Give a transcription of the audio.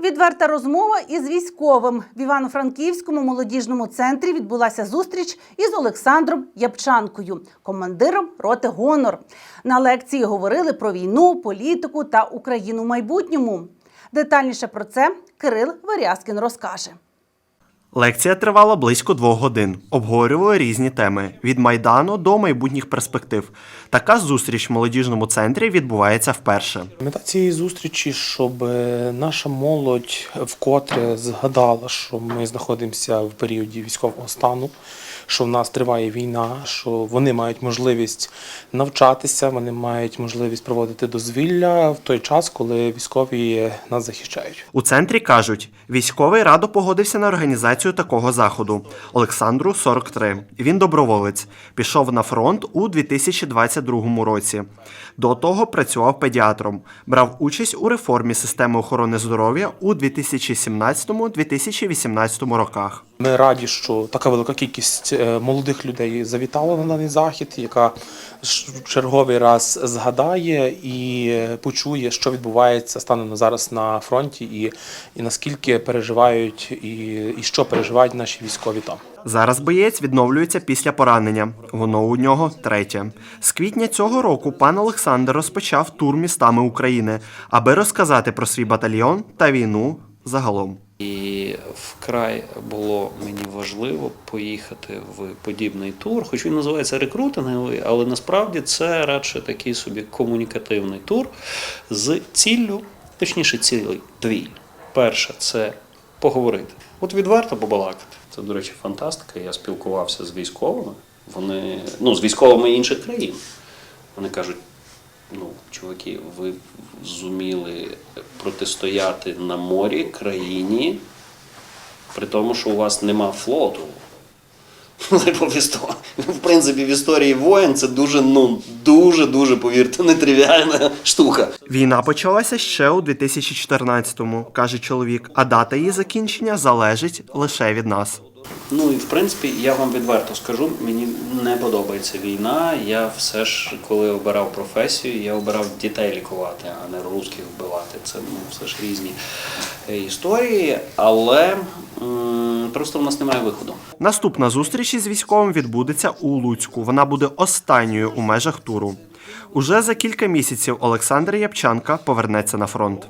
Відверта розмова із військовим в Івано-Франківському молодіжному центрі відбулася зустріч із Олександром Япчанкою, командиром роти Гонор. На лекції говорили про війну, політику та Україну в майбутньому. Детальніше про це Кирил Верязкін розкаже. Лекція тривала близько двох годин. Обговорювали різні теми від майдану до майбутніх перспектив. Така зустріч в молодіжному центрі відбувається вперше. Мета цієї зустрічі, щоб е, наша молодь вкотре згадала, що ми знаходимося в періоді військового стану, що в нас триває війна, що вони мають можливість навчатися, вони мають можливість проводити дозвілля в той час, коли військові нас захищають. У центрі кажуть, військовий радо погодився на організацію такого заходу. Олександру 43. Він доброволець. Пішов на фронт у 2022 році. До того працював педіатром. Брав участь у реформі системи охорони здоров'я у 2017-2018 роках. Ми раді, що така велика кількість е, молодих людей завітала на даний захід, яка в черговий раз згадає і почує, що відбувається станом на зараз на фронті, і, і наскільки переживають, і, і що переживають наші військові там. Зараз боєць відновлюється після поранення. Воно у нього третє. З квітня цього року пан Олександр розпочав тур містами України, аби розказати про свій батальйон та війну загалом. І вкрай було мені важливо поїхати в подібний тур, хоч він називається рекрутинговий, але насправді це радше такий собі комунікативний тур з ціллю, точніше, цілей дві. Перша це поговорити. От відверто побалакати. Це, до речі, фантастика. Я спілкувався з військовими. Вони, ну, з військовими інших країн. Вони кажуть, ну, чуваки, ви зуміли протистояти на морі країні, при тому, що у вас нема флоту. Типу, в В принципі, в історії воєн це дуже, ну, дуже, дуже, повірте, нетривіальна штука. Війна почалася ще у 2014-му, каже чоловік, а дата її закінчення залежить лише від нас. Ну і в принципі, я вам відверто скажу, мені не подобається війна. Я все ж, коли обирав професію, я обирав дітей лікувати, а не русських вбивати. Це ну, все ж різні е, історії, але просто в нас немає виходу. Наступна зустріч із військовим відбудеться у Луцьку. Вона буде останньою у межах туру. Уже за кілька місяців Олександр Япчанка повернеться на фронт.